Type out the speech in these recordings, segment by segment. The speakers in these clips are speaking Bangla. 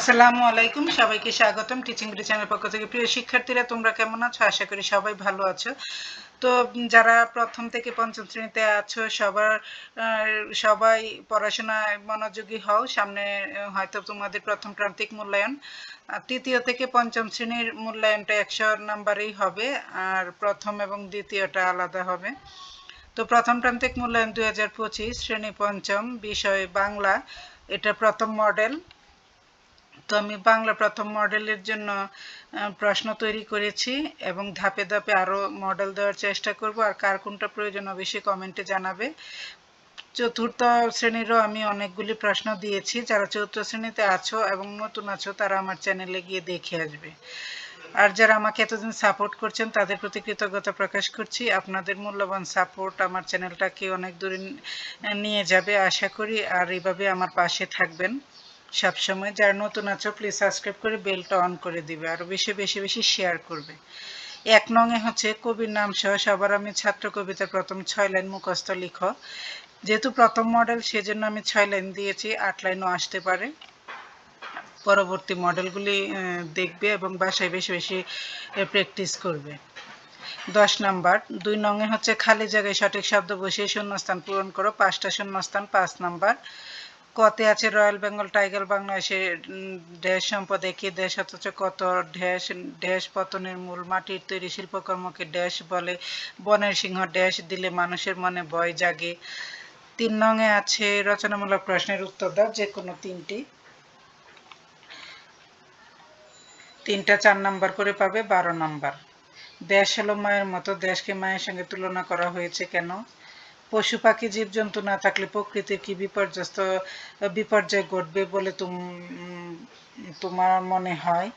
আসসালামু আলাইকুম, সবাইকে স্বাগতম টিচিং চ্যানেল পক্ষ থেকে। প্রিয় শিক্ষার্থীরা, তোমরা কেমন আছো? আশা করি সবাই ভালো আছো। তো যারা প্রথম থেকে পঞ্চম শ্রেণীতে আছো, সবার সবাই পড়াশোনায় মনোযোগী হও। সামনে হয়তো তোমাদের প্রথম প্রান্তিক মূল্যায়ন। তৃতীয় থেকে পঞ্চম শ্রেণির মূল্যায়নটা একশো নাম্বারেই হবে, আর প্রথম এবং দ্বিতীয়টা আলাদা হবে। তো প্রথম প্রান্তিক মূল্যায়ন দুই হাজার পঁচিশ, শ্রেণি পঞ্চম, বিষয় বাংলা। এটা প্রথম মডেল। তো আমি বাংলা প্রথম মডেলের জন্য প্রশ্ন তৈরি করেছি এবং ধাপে ধাপে আরও মডেল দেওয়ার চেষ্টা করব। আর কার কোনটা প্রয়োজন অবশ্যই কমেন্টে জানাবে। চতুর্থ শ্রেণীরও আমি অনেকগুলি প্রশ্ন দিয়েছি। যারা চতুর্থ শ্রেণীতে আছো এবং নতুন আছো, তারা আমার চ্যানেলে গিয়ে দেখে আসবে। আর যারা আমাকে এতদিন সাপোর্ট করছেন, তাদের প্রতি কৃতজ্ঞতা প্রকাশ করছি। আপনাদের মূল্যবান সাপোর্ট আমার চ্যানেলটাকে অনেক দূরে নিয়ে যাবে, আশা করি। আর এইভাবে আমার পাশে থাকবেন। সবসময় যারা নতুন আছো প্লিজ সাবস্ক্রাইব করে বেলটা অন করে দিবে, আর বেশি বেশি বেশি শেয়ার করবে। এক নঙে হচ্ছে কবির নাম সহ সবার আমি ছাত্র কবিতার প্রথম ছয় লাইন মুখস্থ লিখো। যেহেতু প্রথম মডেল সেজন্য আমি ছয় লাইন দিয়েছি, আট লাইনও আসতে পারে। পরবর্তী মডেলগুলি দেখবে এবং বাসায় বেশি বেশি প্র্যাকটিস করবে। দশ নাম্বার, দুই নঙে হচ্ছে খালি জায়গায় সঠিক শব্দ বসিয়ে শূন্যস্থান পূরণ করো, পাঁচটা শূন্যস্থান, পাঁচ নাম্বার। কতে আছে রয়্যাল বেঙ্গল টাইগার বাংলাদেশে দেশ সম্পদ একই দেশ অথচ কত ড্যাশ ড্যাশ পতনের মূল মাটির তৈরি শিল্পকর্মকে ড্যাশ বলে। বনের সিংহ ড্যাশ দিলে মানুষের মনে ভয় জাগে। তিন নঙে আছে রচনামূলক প্রশ্নের উত্তর দাও, যে কোনো তিনটি। তিনটা চার নাম্বার করে পাবে, বারো নাম্বার। দেশ হলো মায়ের মতো, দেশকে মায়ের সঙ্গে তুলনা করা হয়েছে কেন? পশু পাখি, জীবজন্তু না থাকলে প্রকৃতির কি বিপর্যস্ত, বিপর্যয় ঘটবে বলে তুম তোমার মনে হয়?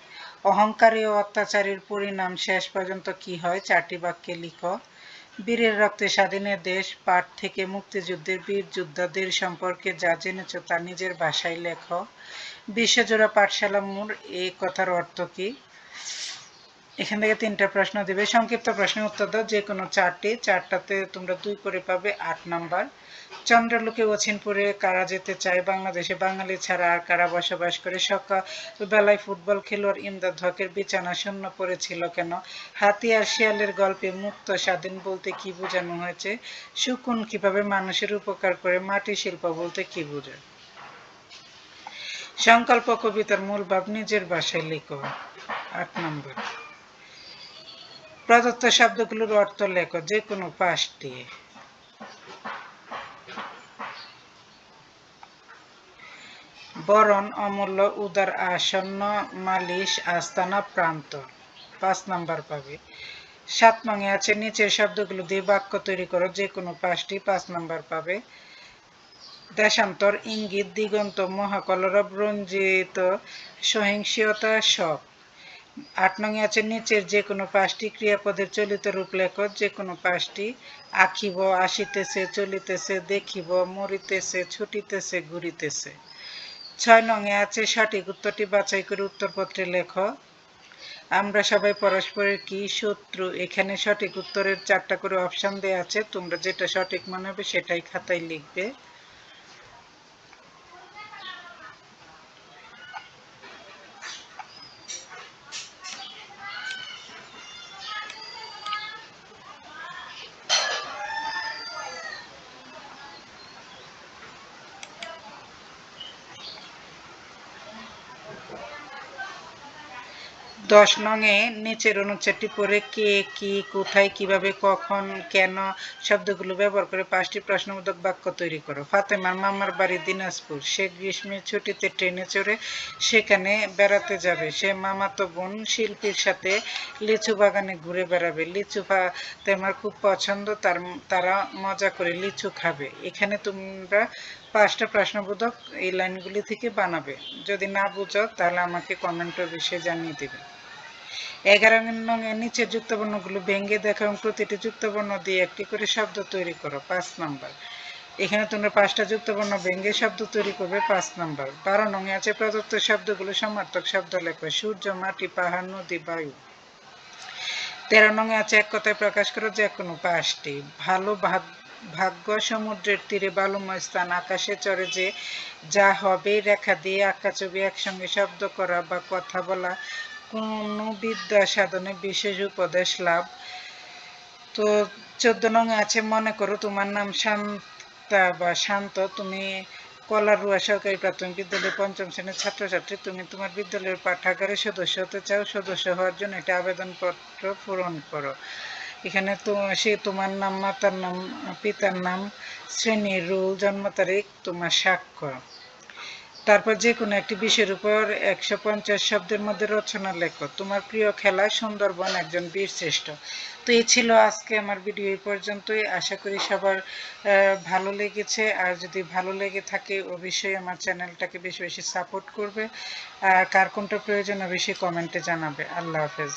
অহংকারী ও অত্যাচারীর পরিণাম শেষ পর্যন্ত কি হয়? চারটি বাক্যে লিখো। বীরের রক্তে স্বাধীনের দেশ পাঠ থেকে মুক্তিযুদ্ধের বীর যোদ্ধাদের সম্পর্কে যা জেনেছ তা নিজের ভাষায় লেখো। বিশ্বজোড়া পাঠশালা মোড় এই কথার অর্থ কি? এখান থেকে তিনটা প্রশ্ন দিবে। সংক্ষিপ্ত প্রশ্নের উত্তর দাও। যে কোনো চারটি, চারটাতে তোমরা দুই করে পাবে আট নাম্বার। চন্দ্রলোকে অচিনপুরে কারা যেতে চায়? বাংলাদেশে বাঙালি ছাড়া আর কারা বসবাস করে? সকাল বেলায় ফুটবল খেলোয়াড় ইমদাদ হকের বিছানা শূন্য পড়েছিল কেন? হাতি আর শিয়ালের গল্পে মুক্ত স্বাধীন বলতে কি বোঝানো হয়েছে? শকুন কীভাবে মানুষের উপকার করে? মাটি শিল্প বলতে কি বোঝায়? সংকল্প কবিতার মূল ভাব নিজের ভাষায় লিখো। আট নম্বর। প্রদত্ত শব্দগুলোর অর্থ লেখো, যে কোনো পাঁচটি বরণ, অমূল্য, উদার, আসন্ন, মালিশ, আস্তানা, প্রান্ত। পাঁচ নাম্বার পাবে। সাত নঙে আছে, নিচের শব্দগুলো দিয়ে বাক্য তৈরি করো, যে কোনো পাঁচটি পাঁচ নাম্বার পাবে। দেশান্তর, ইঙ্গিত, দিগন্ত, মহাকলরব, রঞ্জিত সহিংসতা শখ। আট নং আছে নিচের যে কোনো পাঁচটি ক্রিয়াপদের চলিত রূপ লেখ যে কোনো পাঁচটি আঁকিব, আসিতেছে, চলিতেছে, দেখিব, মরিতেছে, ছুটিতেছে, ঘুরিতেছে। ছয় নঙে আছে, সঠিক উত্তরটি বাছাই করে উত্তরপত্রে লেখ। আমরা সবাই পরস্পরের কি শত্রু? এখানে সঠিক উত্তরের চারটা করে অপশন দেওয়া আছে, তোমরা যেটা সঠিক মনে হবে সেটাই খাতায় লিখবে। দশ নঙে নিচের অনুচ্ছেদটি পড়ে কে, কি, কোথায়, কীভাবে, কখন, কেন শব্দগুলো ব্যবহার করে পাঁচটি প্রশ্নবোধক বাক্য তৈরি করো। ফাতেমার মামার বাড়ি দিনাজপুর। সে গ্রীষ্মের ছুটিতে ট্রেনে চড়ে সেখানে বেড়াতে যাবে। সে মামাতো বোন শিল্পীর সাথে লিচু বাগানে ঘুরে বেড়াবে। লিচু ফাতেমার খুব পছন্দ, তার, তারা মজা করে লিচু খাবে। এখানে তোমরা পাঁচটা প্রশ্নবোধক এই লাইনগুলি থেকে বানাবে। যদি না বুঝো তাহলে আমাকে কমেন্টের বিষয়ে জানিয়ে দেবে। এগারো নঙের নিচের যুক্তবর্ণগুলো ভেঙে দেখো এবং প্রতিটি যুক্তবর্ণ দিয়ে একটি করে শব্দ তৈরি করো, পাঁচ নাম্বার। এখানে তোমরা পাঁচটা যুক্তবর্ণ ভেঙে শব্দ তৈরি করবে, পাঁচ নাম্বার। বারো নঙে আছে প্রদত্ত শব্দগুলো সমার্থক শব্দ লেখো, সূর্য, মাটি, পাহাড়, নদী, বায়ু। তেরো নঙে আছে এক কথায় প্রকাশ করো যে কোনো পাঁচটি। ভালো ভাত ভাগ্য সমুদ্রের তীরে বালুময় স্থান আকাশে চড়ে যে যা হবে রেখা দিয়ে আঁকা ছবি, একসঙ্গে শব্দ করা বা কথা বলা, কোনো বিদ্যা সাধনে বিশেষ উপদেশ লাভ। তো চোদ্দ নং আছে, মনে করো তোমার নাম শান্তা বা শান্ত, তুমি কলারুয়া সরকারি প্রাথমিক বিদ্যালয়ের পঞ্চম শ্রেণির ছাত্রছাত্রী, তুমি তোমার বিদ্যালয়ের পাঠাগারের সদস্য হতে চাও, সদস্য হওয়ার জন্য একটা আবেদনপত্র পূরণ করো। এখানে তো সে তোমার নাম, মাতার নাম, পিতার নাম শ্রেণি রোল, জন্ম তারিখ, তোমার স্বাক্ষর। তারপর যে কোনো একটি বিষয়ের উপর একশো পঞ্চাশ শব্দের মধ্যে রচনা লেখো। তোমার প্রিয় খেলা সুন্দরবন একজন বীর শ্রেষ্ঠ। তো এই ছিল আজকে আমার ভিডিও এই পর্যন্তই। আশা করি সবার ভালো লেগেছে। আর যদি ভালো লেগে থাকে, অবশ্যই আমার চ্যানেলটাকে বেশি বেশি সাপোর্ট করবে। আর কার কোনটা প্রয়োজন, অবশ্যই কমেন্টে জানাবে। আল্লাহ হাফেজ।